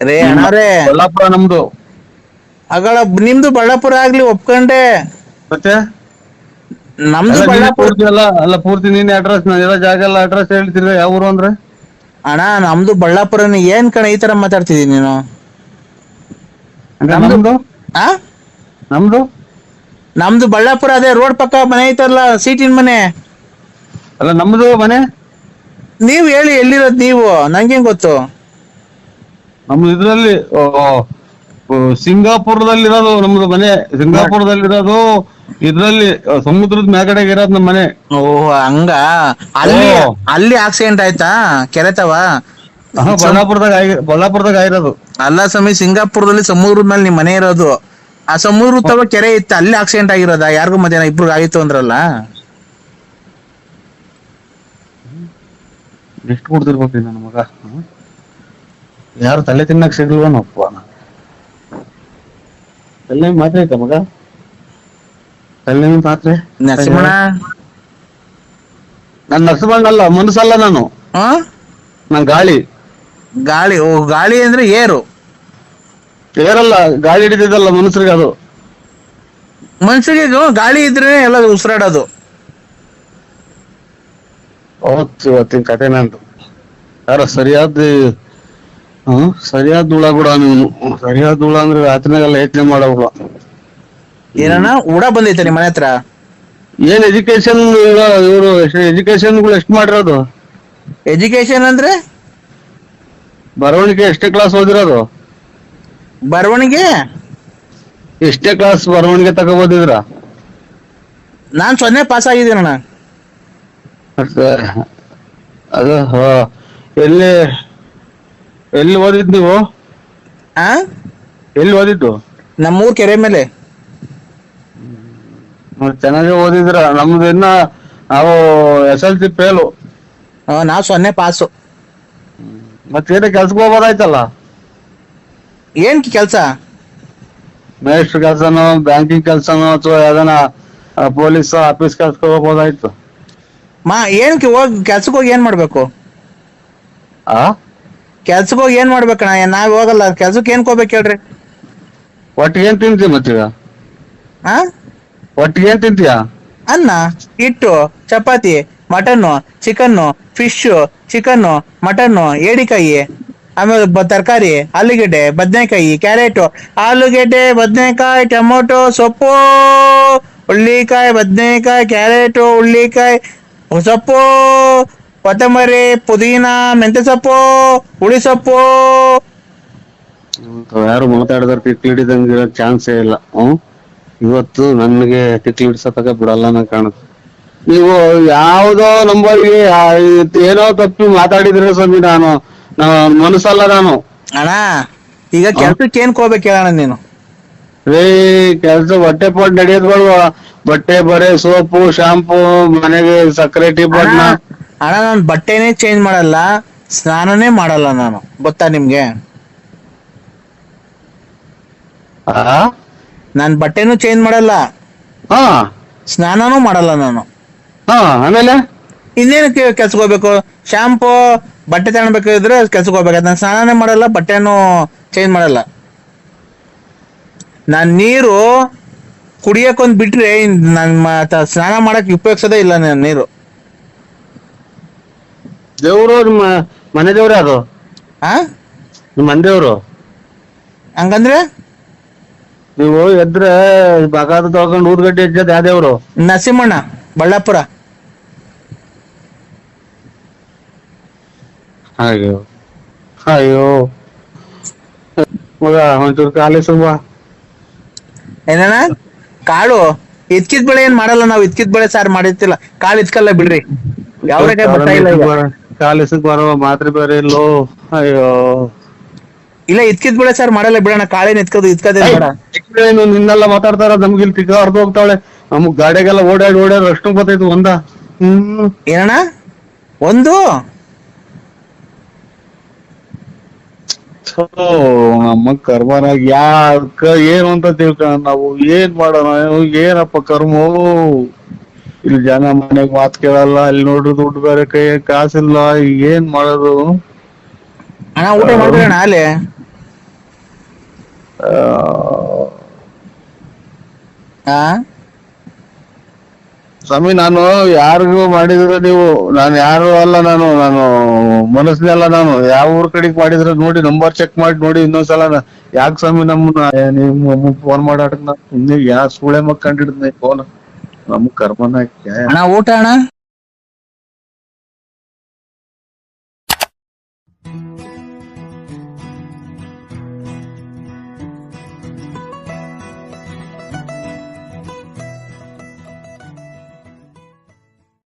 ರೇ ಅಣ್ಣಾರೇ. ಬಳ್ಳಾಪುರ ನಮ್ದು. ಅಗಳ ನಿಮ್ದು ಬಳ್ಳಾಪುರ ಆಗ್ಲಿ ಒಪ್ಕೊಂಡೆ. ಮತ್ತೆ? ನಮ್ದು ನೀನೇ ಬಳ್ಳಾಪುರ ಪೂರ್ತಿ ಅಲ್ಲ ಪೂರ್ತಿ ನೀನೆ ಅಡ್ರೆಸ್ ನಾನು ಇರೋ ಜಾಗ ಎಲ್ಲ ಅಡ್ರೆಸ್ ಹೇಳ್ತಿದ್ರೆ ಯಾವ ಊರು ಅಂದ್ರೆ? ಅಣ್ಣ ನಮ್ದು ಬಳ್ಳಾಪುರನ ಏನ್ ಕಣ ಈ ತರ ಮಾತಾಡ್ತಿದೀನಿ ನೀನು? ನಮ್ದು? ಆ? ನಮ್ದು? ನಮ್ದು ಬಳ್ಳಾಪುರ ಅದೇ ರೋಡ್ ಪಕ್ಕ ಮನೆ ಐತಲ್ಲ ಸೀಟಿನ ಮನೆ. ಅಲ್ಲ ನಮ್ದು ಮನೆ? ನೀವ್ ಹೇಳಿ ಎಲ್ಲಿರೋದ್ ನೀವು? ನಂಗೇನ್ ಗೊತ್ತು? ನಮ್ದು ಇದ್ರಲ್ಲಿ ಸಿಂಗಾಪುರದಲ್ಲಿರೋದು ನಮ್ದು ಮನೆ. ಸಿಂಗಾಪುರದಲ್ಲಿರೋದು ಇದ್ರಲ್ಲಿ ಆ, ಸಮುದ್ರದ ಮೇಲ್ಗಡೆ ಇರೋದು ನಮ್ಮ ಮನೆ. ಓ ಹಂಗ? ಅಲ್ಲಿ ಓ. ಅಲ್ಲಿ ಆಕ್ಸಿಡೆಂಟ್ ಆಯ್ತಾ? ಕೆರೆತವ? ಹಾ, ಬಳ್ಳಾಪುರದಾಗ ಆಗಿ ಬಳ್ಳಾಪುರದಾಗ ಆಗಿರೋದು. ಅಲ್ಲ ಸ್ವಾಮಿ ಸಿಂಗಾಪುರದಲ್ಲಿ ಸಮುದ್ರದ ಮೇಲೆ ನಿಮ್ ಮನೆ ಇರೋದು. ಆ ಸಮುದ್ರ ತವ ಕೆರೆ ಇತ್ತು ಅಲ್ಲಿ ಆಕ್ಸಿಡೆಂಟ್ ಆಗಿರೋದ? ಯಾರಿಗೂ ಮಧ್ಯಾಹ್ನ ಇಬ್ರು ಆಯ್ತು ಅಂದ್ರಲ್ಲ? ಎಷ್ಟು ಕೊಡ್ತಿರ್ಬೇಕು ನನ್ನ ಮಗ. ಹ್ಮ್? ಯಾರು ತಲೆ ತಿನ್ನಕ್ ಸಿಗ್ಲ್ವನಪ್ಪ ತಲೆ ಮಾತ್ರ ಐತ ಮಗ? ತಲೆ ಮಾತ್ರೆ ನನ್ ನನ್ನ ನರಸಿಂಹಣ್ಣಲ್ಲ ಮನಸ್ಸಲ್ಲ ನಾನು. ಹಾ? ನಾನ್ ಗಾಳಿ. ಗಾಳಿ ಓ ಗಾಳಿ ಅಂದ್ರೆ ಏರು. ಏರಲ್ಲ ಗಾಳಿ ಹಿಡಿದಿದ್ದಲ್ಲ ಮನುಷ್ಯರಿಗೆ ಅದು. ಮನುಷ್ಯರಿಗೆ ಗಾಳಿ ಇದ್ರೆ ಎಲ್ಲ ಉಸಿರಾಡೋದು. ಅವತ್ತು ಇವತ್ತಿನ ಕತೆ ನಂದು. ಯಾರ ಸರಿಯಾದ ಸರಿಯಾದ ಧೂಳ ಕೂಡ ನೀನು. ಸರಿಯಾದ ಧೂಳ ಅಂದ್ರೆ ರಾತ್ರಿನಾಗೆಲ್ಲ ಯೋಚನೆ ಮಾಡೋಲ್ಲ ಏನಣ್ಣ? ಉಡ ಬಂದೈತೆ ನಿಮ್ಮ ಮನೆ ಹತ್ರ? ಏನ್ ಎಜುಕೇಶನ್ ಇವರು ಎಜುಕೇಶನ್ಗಳು ಎಷ್ಟು ಮಾಡಿರೋದು? ಎಜುಕೇಶನ್ ಅಂದ್ರೆ? ಬರವಣಿಗೆ ಎಷ್ಟೇ ಕ್ಲಾಸ್ ಓದಿರೋದು? ಬರವಣಿಗೆ? ಎಷ್ಟೇ ಕ್ಲಾಸ್ ಬರವಣಿಗೆ ತಗೋಬೋದಿದ್ರ ನಾನ್ ಸೊನ್ನೆ ಪಾಸ್ ಆಗಿದ್ದೀನಣ್ಣ. ಮತ್ತೆ ಅದು ಎಲ್ಲಿ ಎಲ್ಲಿ ಓದಿದ್ ನೀವು? ಆ? ಎಲ್ಲಿ ಓದಿದ್ದು? ನಮ್ಮೂರ್ ಕೆರೆ ಮೇಲೆ. ಮತ್ತೆ ಚೆನ್ನಾಗಿ ಓದಿದ್ರ ನಮ್ದು ಇನ್ನ ನಾವು ಎಸ್ ಎಲ್ ಸಿ ಫೇಲು. ಆ, ನಾವ್ ಸೊನ್ನೆ ಪಾಸು. ಮತ್ತೇನ ಕೆಲ್ಸಕ್ಕೆ ಹೋಗ್ಬೋದಾಯ್ತಲ್ಲ ಏನ್ ಕೆಲಸ? ಮೇಸ್ಟ್ರ್ ಕೆಲ್ಸನೋ ಬ್ಯಾಂಕಿಂಗ್ ಕೆಲ್ಸನೋ ಅಥವಾ ಯಾವ್ದಾನ ಪೊಲೀಸ್ ಆಫೀಸ್ ಕೆಲ್ಸಕ್ಕೆ ಹೋಗ್ಬೋದಾಯ್ತು ಮಾ ಏನಕ್ಕೆ ಹೋಗಿ ಕೆಲ್ಸಕ್ಕೆ ಹೋಗಿ ಏನ್ ಮಾಡ್ಬೇಕು? ಆ? ಕೆಲ್ಸಕ್ಕೆ ಹೋಗಿ ಏನ್ ಮಾಡ್ಬೇಕಣ್ಣ ನಾವ್ ಹೋಗಲ್ಲ ಕೆಲ್ಸಕ್ಕೆ ಏನ್ ಕೋಬೇಕು ಹೇಳ್ರಿ? ಒಟ್ಟಿಗೆ ಏನ್ ತಿಂತೀವಿ ಮತ್ತೀಗ ಆ? ಒಟ್ಟಿಗೆ ಏನ್ ತಿಂತೀಯ? ಅನ್ನ ಹಿಟ್ಟು chapati mutton chicken fish chicken mutton ಏಡಿಕಾಯಿ ಆಮೇಲೆ ಬ ತರಕಾರಿ ಆಲೂಗೆಡ್ಡೆ ಬದನೆಕಾಯಿ ಕ್ಯಾರೆಟು ಆಲೂಗೆಡ್ಡೆ ಬದನೆಕಾಯಿ ಟೊಮೊಟೊ ಸೊಪ್ಪು ಹುಳ್ಳಿಕಾಯಿ ಬದನೆಕಾಯಿ ಕ್ಯಾರೆಟು ಹುಳ್ಳಿಕಾಯಿ ಸೊಪ್ಪು ಕೊತ್ತಂಬರಿ ಪುದೀನ ಮೆಂತೆ ಸೊಪ್ಪು ಹುಳಿ ಸೊಪ್ಪು. ಯಾರು ಮಾತಾಡಿದ್ರೆ ತಿಕ್ಲಿ ಹಿಡಿದಂಗೆ ಇರೋ ಚಾನ್ಸೇ ಇಲ್ಲ. ಹ್ಮ್? ಇವತ್ತು ನನಗೆ ಟಿಕ್ಲಿ ಹಿಡ್ಸತಕ ಬಿಡಲ್ಲ ನಂಗೆ ಕಾಣುತ್ತೆ. ನೀವು ಯಾವುದೋ ನಂಬರ್ಗೆ ಏನೋ ತಪ್ಪಿ ಮಾತಾಡಿದ್ರೆ ಸ್ವಾಮಿ ನಾನು ನಾನು ಮನಸ್ಸಲ್ಲ ನಾನು. ಅಣ್ಣ ಈಗ ಕೆಲ್ಸಕ್ಕೆ ಏನ್ ಕೋಬೇಕು ಹೇಳೋಣ ನೀನು? ರೇ ಕೆಲ್ಸ ಹೊಟ್ಟೆ ಪಾಟ್ ನಡೆಯೋದ್ಗಳು ಬಟ್ಟೆ ಬರೆ ಸೋಪು ಶಾಂಪೂ ಮನೆಗೆ ಸಕ್ಕರೆ ಟೀ ಬಣ್ಣ ಅಣ್ಣ ನಾನು ಬಟ್ಟೆನೇ ಚೇಂಜ್ ಮಾಡಲ್ಲ. ಸ್ನಾನನೇ ಮಾಡಲ್ಲ ನಾನು. ಗೊತ್ತಾ ನಿಮ್ಗೆ? ಆ? ನಾನ್ ಬಟ್ಟೆನೂ ಚೇಂಜ್ ಮಾಡಲ್ಲ. ಹಾ. ಸ್ನಾನನೂ ಮಾಡಲ್ಲ ನಾನು. ಹಾ ಆಮೇಲೆ? ಇನ್ನೇನು ಕೆಲ್ಸಕ್ಕೆ ಹೋಗ್ಬೇಕು? ಶಾಂಪೂ ಬಟ್ಟೆ ತಗೊಳ್ಬೇಕಿದ್ರೆ ಕೆಲ್ಸಕ್ಕೆ ಹೋಗ್ಬೇಕು. ನಾನು ಸ್ನಾನನೇ ಮಾಡಲ್ಲ ಬಟ್ಟೆನೂ ಚೇಂಜ್ ಮಾಡಲ್ಲ. ನಾನ್ ನೀರು ಕುಡಿಯಕೊಂದ್ ಬಿಟ್ರೆ ನನ್ ಸ್ನಾನ ಮಾಡಕ್ ಉಪಯೋಗಿಸೋದೇ ಇಲ್ಲ ನಾನು ನೀರು. ದೇವ್ರು ನಿಮ್ಮ ಮನೆ ದೇವ್ರ ಅದು ಆ? ನಿಮ್ಮ ಮನೆ ದೇವ್ರು ಹಂಗಂದ್ರೆ? ನೀವು ಎದ್ರೆ ಬಗಾದ ತಗೊಂಡು ಊದ್ಗಡ್ಡೆ ಹಚ್ಚೋದು ಯಾವ ದೇವ್ರು? ನರಸಿಂಹಣ್ಣ ಬಳ್ಳಾಪುರ. ಅಯ್ಯೋ ಅಯ್ಯೋ. ಮಗ ಒಂಚೂರು ಕಾಲಿ ಸುಮ್ಮ ಏನಣ್ಣ? ಕಾಳು ಇದ್ಕಿದ್ ಬೆಳೆ ಏನ್ ಮಾಡಲ್ಲ ನಾವು ಇದ್ಕಿದ್ ಬೆಳೆ ಸಾರ್ ಮಾಡಿರ್ತಿಲ್ಲ. ಕಾಳು ಇದ್ಕಲ್ಲ ಬಿಡ್ರಿ. ಯಾವ ಈಗ. ಕಾಲೇಜಿಗೆ ಬರುವ ಮಾತ್ರೆ ಬೇರೆ ಇಲ್ಲೋ. ಅಯ್ಯೋ. ಇಲ್ಲ ಇದ್ಕಿದ್ ಬೆಳೆ ಸಾರ್ ಮಾಡಲ್ಲ ಬಿಡೋಣ ಕಾಳೇನ್ ಇತ್ಕೋದು ಇದ್ಕದೇ ಬೇಡ. ಏನು ನಿನ್ನೆಲ್ಲ ಮಾತಾಡ್ತಾರ ನಮ್ಗೆ ಇಲ್ಲಿ ತಿಕ್ಕ ಅರ್ಧ ಹೋಗ್ತಾಳೆ. ನಮಗ್ ಗಾಡಿಗೆಲ್ಲ ಓಡಾಡಿ ಓಡಾಡಿ ಅಷ್ಟು ಬರ್ತೈತಿ ಒಂದ. ಹ್ಮ್. ಏನಣ್ಣ? ಒಂದು? ನಮ್ಮ ಕರ್ಮನಾಗ ಯಾಕ ಏನು ಅಂತ ತಿಳ್ಕೊಂಡ ನಾವು ಏನ್ ಮಾಡೋಣ? ಏನಪ್ಪ ಕರ್ಮ? ಇಲ್ಲಿ ಜನ ಮನೆಗ್ ಮಾತ್ ಕೇಳಲ್ಲ ಅಲ್ಲಿ ನೋಡ್ರಿ ದುಡ್ಡು ಬೇರೆ ಕೈ ಕಾಸಿಲ್ಲ ಏನ್ ಮಾಡೋದು? ಅಣ್ಣ ಊಟ ಮಾಡ್ಬೇಕಣ್ಣ ಅಲ್ಲಿ? ಆ, ಆ? ಸ್ವಾಮಿ, ನಾನು ಯಾರಿಗೂ ಮಾಡಿದ್ರೆ ನೀವು, ನಾನು ಯಾರು ಅಲ್ಲ ನಾನು ನಾನು ಮನಸ್ಸಿನಲ್ಲ ನಾನು. ಯಾವ ಊರ್ ಕಡೆಗ್ ಮಾಡಿದ್ರೆ ನೋಡಿ ನಂಬರ್ ಚೆಕ್ ಮಾಡಿ ನೋಡಿ ಇನ್ನೊಂದ್ಸಲ ಯಾಕೆ ಸ್ವಾಮಿ ನಮ್ಮನ್ನ ನೀವು ಫೋನ್ ಮಾಡಾಟ ಯಾ ಸುಳೆ ಮಕ್ಕಂಡಿಡ್ದು ಫೋನ್ ನಮ್ ಕರ್ಮನ ಅಣ್ಣ, ಊಟ ಅಣ್ಣ?